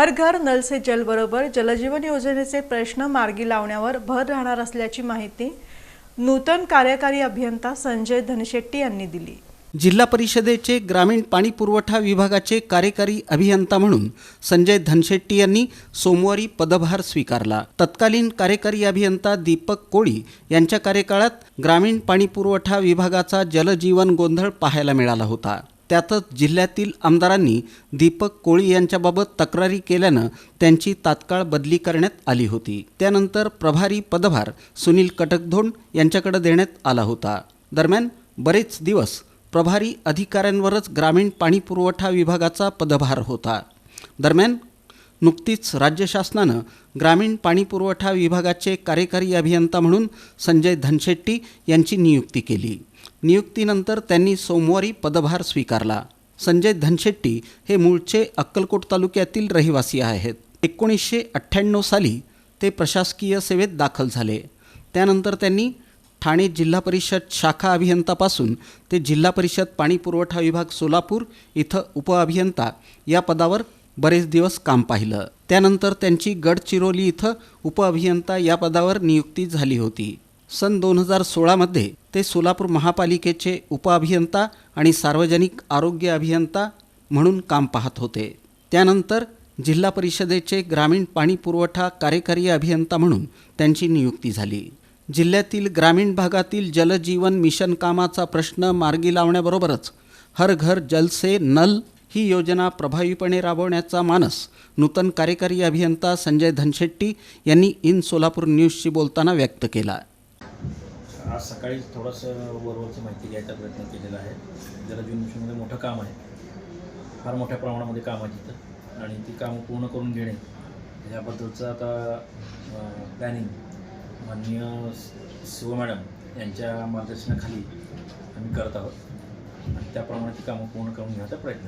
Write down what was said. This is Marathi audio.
हर घर नल से जल बरोबर जलजीवन योजनेचे प्रश्न मार्गी लावण्यावर भर राहणार असल्याची माहिती नूतन कार्यकारी अभियंता संजय धनशेट्टी यांनी दिली. जिल्हा परिषदेचे ग्रामीण पाणी पुरवठा विभागाचे कार्यकारी अभियंता म्हणून संजय धनशेट्टी यांनी सोमवारी पदभार स्वीकारला. तत्कालीन कार्यकारी अभियंता दीपक कोळी यांच्या कार्यकाळात ग्रामीण पाणी पुरवठा विभागाचा जलजीवन गोंधळ पाहायला मिळाला होता. त्यातच जिल्ह्यातील आमदारांनी दीपक कोळी यांच्याबाबत तक्रारी केल्यानं त्यांची तात्काळ बदली करण्यात आली होती. त्यानंतर प्रभारी पदभार सुनील कटकधोंड यांच्याकडे देण्यात आला होता. दरम्यान बरेच दिवस प्रभारी अधिकाऱ्यांवरच ग्रामीण पाणी पुरवठा विभागाचा पदभार होता. दरम्यान नुकतीच राज्य शासनानं ग्रामीण पाणी पुरवठा विभागाचे कार्यकारी अभियंता म्हणून संजय धनशेट्टी यांची नियुक्ती केली. नियुक्तीनंतर त्यांनी सोमवारी पदभार स्वीकारला. संजय धनशेट्टी हे मूळचे अक्कलकोट तालुक्यातील रहिवासी आहेत. एकोणीसशे अठ्ठ्याण्णव साली ते प्रशासकीय सेवेत दाखल झाले. त्यानंतर त्यांनी ठाणे जिल्हा परिषद शाखा अभियंतापासून ते जिल्हा परिषद पाणी पुरवठा विभाग सोलापूर इथं उपअभियंता या पदावर बरेच दिवस काम पाहिलं. त्यानंतर त्यांची गडचिरोली इथं उपअभियंता या पदावर नियुक्ती झाली होती. सन दोन हजार सोळामध्ये ते सोलापूर महापालिकेचे उपअभियंता आणि सार्वजनिक आरोग्य अभियंता म्हणून काम पाहत होते. त्यानंतर जिल्हा परिषदेचे ग्रामीण पाणी पुरवठा कार्यकारी अभियंता म्हणून त्यांची नियुक्ती झाली. जिल्ह्यातील ग्रामीण भागातील जलजीवन मिशन कामाचा प्रश्न मार्गी लावण्याबरोबरच हर घर जल से नल ही योजना प्रभावीपणे राबवण्याचा मानस नूतन कार्यकारी अभियंता संजय धनशेट्टी यांनी इन सोलापूर न्यूजशी बोलताना व्यक्त केला. आज सकाळी थोडंसं वरवरची माहिती घ्यायचा प्रयत्न केलेला आहे. जलजीवन मिशनमध्ये मोठं काम आहे. फार मोठ्या प्रमाणामध्ये काम आहे तिथं. आणि ती कामं पूर्ण करून घेणे याबद्दलचं आता प्लॅनिंग माननीय शिव मॅडम यांच्या मार्गदर्शनाखाली आम्ही करत आहोत. आणि त्याप्रमाणे ती कामं पूर्ण करून घेण्याचा प्रयत्न